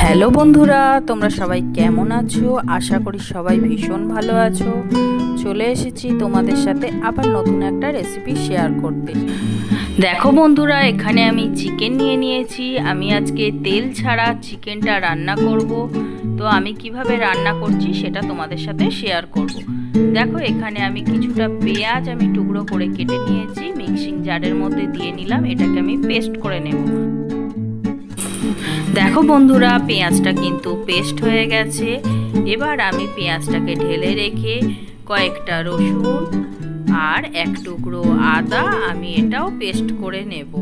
Hello বন্ধুরা, তোমরা সবাই কেমন আছো? আশা করি সবাই ভীষণ ভালো আছো। চলে এসেছি তোমাদের সাথে আবার নতুন একটা রেসিপি শেয়ার করতে। দেখো বন্ধুরা, এখানে আমি চিকেন নিয়ে নিয়েছি। আমি আজকে তেল ছাড়া চিকেনটা রান্না করব। তো আমি কীভাবে রান্না করছি সেটা তোমাদের সাথে শেয়ার করব। দেখো, এখানে আমি কিছুটা পেঁয়াজ আমি টুকরো করে কেটে নিয়েছি মিক্সিং জারের মধ্যে দিয়ে নিলাম, এটাকে আমি পেস্ট করে নেব। দেখো বন্ধুরা, পেঁয়াজটা কিন্তু পেস্ট হয়ে গেছে। এবার আমি পেঁয়াজটাকে ঢেলে রেখে কয়েকটা রসুন আর এক টুকরো আদা আমি এটাও পেস্ট করে নেব।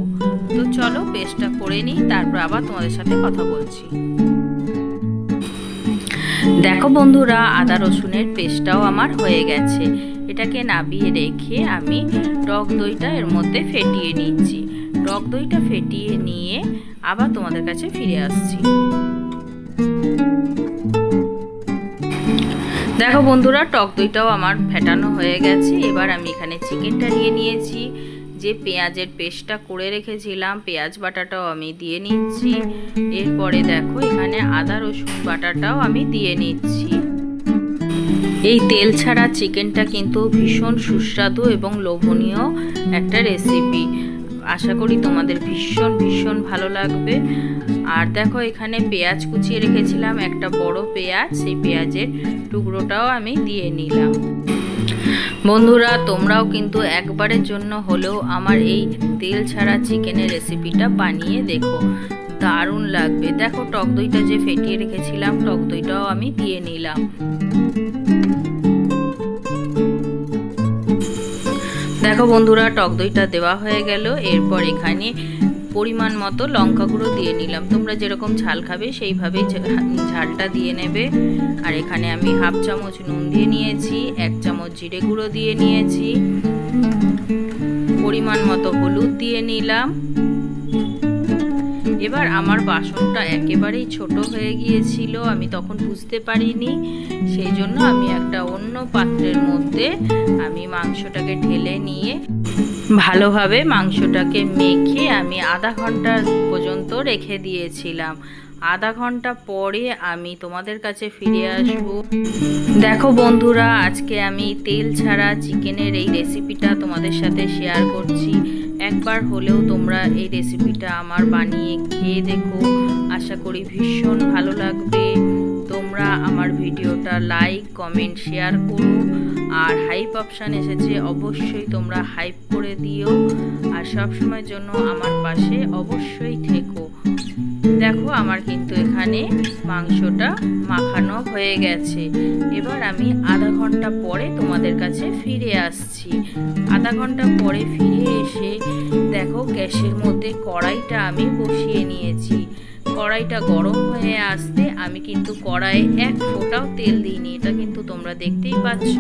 তো চলো পেস্টটা করে নিই, তারপর আবার তোমাদের সাথে কথা বলছি। দেখো বন্ধুরা, আদা রসুনের পেস্টটাও আমার হয়ে গেছে। এটাকে নাবিয়ে রেখে আমি টক দইটা এর মধ্যে ফেটিয়ে নিচ্ছি। টক দইটা ফেটিয়ে নিয়ে আবার তোমাদের কাছে ফিরে আসছি। দেখো বন্ধুরা, টক দইটাও আমার ফেটানো হয়ে গেছে। এবার আমি এখানে চিকেনটা নিয়ে নিয়েছি। যে পেঁয়াজের পেস্টটা করে রেখেছিলাম, পেঁয়াজ বাটাটাও আমি দিয়ে নিচ্ছি। এরপরে দেখো, এখানে আদা, রসুন বাটাটাও আমি দিয়ে নিচ্ছি। এই তেল ছাড়া চিকেনটা কিন্তু ভীষণ সুস্বাদু এবং লোভনীয় একটা রেসিপি আশা করি তোমাদের ভীষণ ভীষণ ভালো লাগবে। আর দেখো, এখানে পেঁয়াজ কুচিয়ে রেখেছিলাম, একটা বড় পেঁয়াজ। সেই পেঁয়াজের টুকরোটাও আমি দিয়ে নিলাম। বন্ধুরা, তোমরাও কিন্তু একবারের জন্য হলেও আমার এই তেল ছাড়া চিকেনের রেসিপিটা বানিয়ে দেখো। দারুণ লাগবে। দেখো, টক দইটা যে ফেটিয়ে রেখেছিলাম, টক দইটাও আমি দিয়ে নিলাম। দেখো বন্ধুরা, টক দইটা দেওয়া হয়ে গেল। এরপর এখানে পরিমাণ মতো লঙ্কা গুঁড়ো দিয়ে নিলাম। তোমরা যেরকম ঝাল খাবে সেইভাবেই ঝালটা দিয়ে নেবে। আর এখানে আমি হাফ চামচ নুন দিয়ে নিয়েছি, এক চামচ জিরে গুঁড়ো দিয়ে নিয়েছি। পরিমাণ মতো হলুদ দিয়ে নিলাম। এবার আমার বাসনটা একেবারেই ছোট হয়ে গিয়েছিল, আমি তখন বুঝতে পারিনি। সেই জন্য আমি একটা অন্য পাত্রের মধ্যে আমি মাংসটাকে ঢেলে নিয়ে ভালোভাবে মাংসটাকে মেখে আমি আধা ঘণ্টা পর্যন্ত রেখে দিয়েছিলাম। আধা ঘণ্টা পরে আমি তোমাদের কাছে ফিরে আসব। দেখো বন্ধুরা, আজকে আমি তেল ছাড়া চিকেনের এই রেসিপিটা তোমাদের সাথে শেয়ার করছি। একবার হলেও তোমরা এই রেসিপিটা আমার বানিয়ে খেয়ে দেখো। আশা করি ভীষণ ভালো লাগবে। তোমরা আমার ভিডিওটা লাইক কমেন্ট শেয়ার করো। আর হাইপ অপশান এসেছে অবশ্যই তোমরা হাইপ করে দিও। আর সব সময়ের জন্য আমার পাশে অবশ্যই থেকো। দেখো আমার কিন্তু এখানে মাংসটা মাখানো হয়ে গেছে। এবার আমি আধা ঘণ্টা পরে তোমাদের কাছে ফিরে আসছি। আধা ঘণ্টা পরে ফিরে এসে দেখো, গ্যাসের মধ্যে কড়াইটা আমি বসিয়ে নিয়েছি। কড়াইটা গরম হয়ে আসতে আমি কিন্তু কড়াইয়ে এক ফোঁটাও তেল দিইনি, এটা কিন্তু তোমরা দেখতেই পাচ্ছ।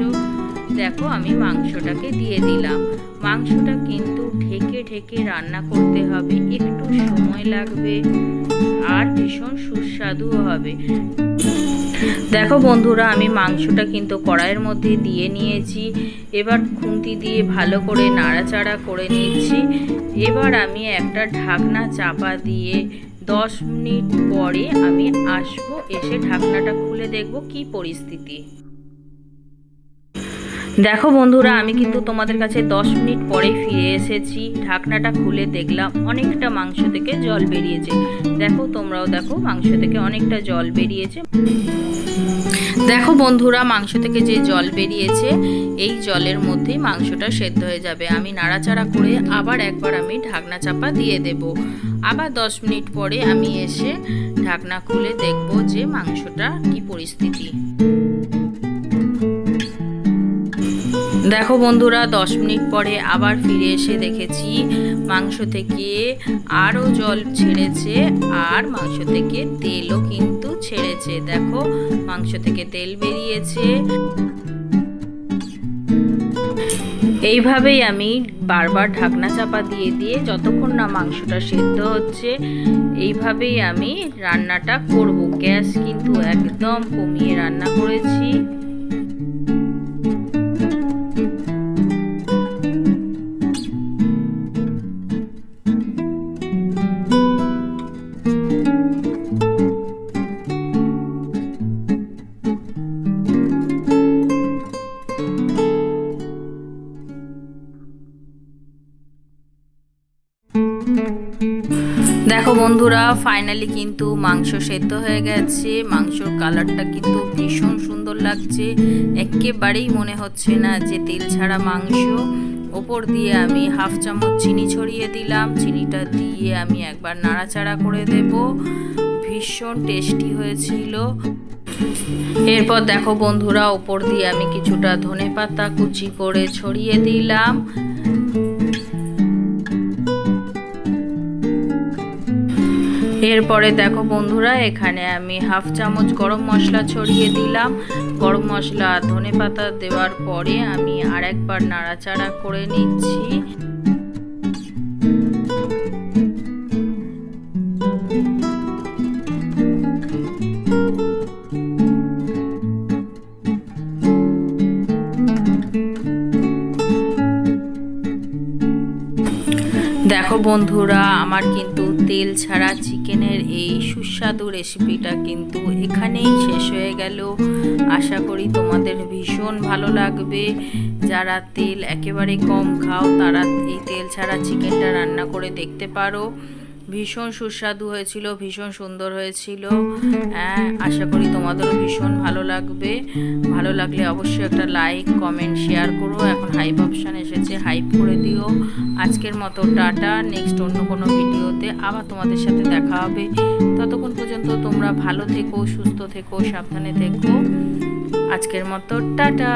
দেখো, আমি মাংসটাকে দিয়ে দিলাম। মাংসটা কিন্তু ঢেকে ঢেকে রান্না করতে হবে, একটু সময় লাগবে আর ভীষণ সুস্বাদুও হবে। দেখো বন্ধুরা, আমি মাংসটা কিন্তু কড়াইয়ের মধ্যে দিয়ে নিয়েছি। এবার খুন্তি দিয়ে ভালো করে নাড়াচাড়া করে নিচ্ছি। এবার আমি একটা ঢাকনা চাপা দিয়ে দশ মিনিট পরে আমি আসব, এসে ঢাকনাটা খুলে দেখব কি পরিস্থিতি। দেখো বন্ধুরা, আমি কিন্তু তোমাদের কাছে দশ মিনিট পরে ফিরে এসেছি। ঢাকনাটা খুলে দেখলাম, অনেকটা মাংস থেকে জল বেরিয়েছে। দেখো, তোমরাও দেখো, মাংস থেকে অনেকটা জল বেরিয়েছে। দেখো বন্ধুরা, মাংস থেকে যে জল বেরিয়েছে, এই জলের মধ্যেই মাংসটা সেদ্ধ হয়ে যাবে। আমি নাড়াচাড়া করে আবার একবার আমি ঢাকনা চাপা দিয়ে দেব। আবার দশ মিনিট পরে আমি এসে ঢাকনা খুলে দেখব যে মাংসটা কি পরিস্থিতি। দেখো বন্ধুরা, দশ মিনিট পরে আবার ফিরে এসে দেখেছি মাংস থেকে আরও জল ছেড়েছে আর মাংস থেকে তেলও কিন্তু ছেড়েছে। দেখো, মাংস থেকে তেল বেরিয়েছে। এইভাবেই আমি বারবার ঢাকনা চাপা দিয়ে দিয়ে যতক্ষণ না মাংসটা সেদ্ধ হচ্ছে, এইভাবেই আমি রান্নাটা করব। গ্যাস কিন্তু একদম কমিয়ে রান্না করেছি। দেখো বন্ধুরা ফাইনালি কিন্তু মাংস সেদ্ধ হয়ে গেছে। মাংসর কালারটা কিন্তু ভীষণ সুন্দর লাগছে। একেবারেই মনে হচ্ছে না যে তেল ছাড়া মাংস। ওপর দিয়ে আমি হাফ চামচ চিনি ছড়িয়ে দিলাম। চিনিটা দিয়ে আমি একবার নাড়াচাড়া করে দেব। ভীষণ টেস্টি হয়েছিল। এরপর দেখো বন্ধুরা, ওপর দিয়ে আমি কিছুটা ধনে পাতা কুচি করে ছড়িয়ে দিলাম। এরপরে দেখো বন্ধুরা, এখানে আমি হাফ চামচ গরম মশলা ছড়িয়ে দিলাম। গরম মশলা ধনে পাতা দেওয়ার পরে আমি আর একবার নাড়াচাড়া করে নিচ্ছি। বন্ধুরা, আমার কিন্তু তেল ছাড়া চিকেনের এই সুস্বাদু রেসিপিটা কিন্তু এখানেই শেষ হয়ে গেল। আশা করি তোমাদের ভীষণ ভালো লাগবে। যারা তেল একেবারে কম খাও, তারা এই তেল ছাড়া চিকেনটা রান্না করে দেখতে পারো। ভীষণ সুস্বাদু হয়েছিল, ভীষণ সুন্দর হয়েছিল। হ্যাঁ আশা করি তোমাদেরও ভীষণ ভালো লাগবে। ভালো লাগলে অবশ্যই একটা লাইক কমেন্ট শেয়ার করো। এখন হাইপ অপশান এসেছে হাইপ করে দিও। আজকের মতো টাটা নেক্সট অন্য কোনো ভিডিওতে আবার তোমাদের সাথে দেখা হবে। ততক্ষণ পর্যন্ত তোমরা ভালো থেকো, সুস্থ থেকো, সাবধানে থেকো। আজকের মতো টাটা।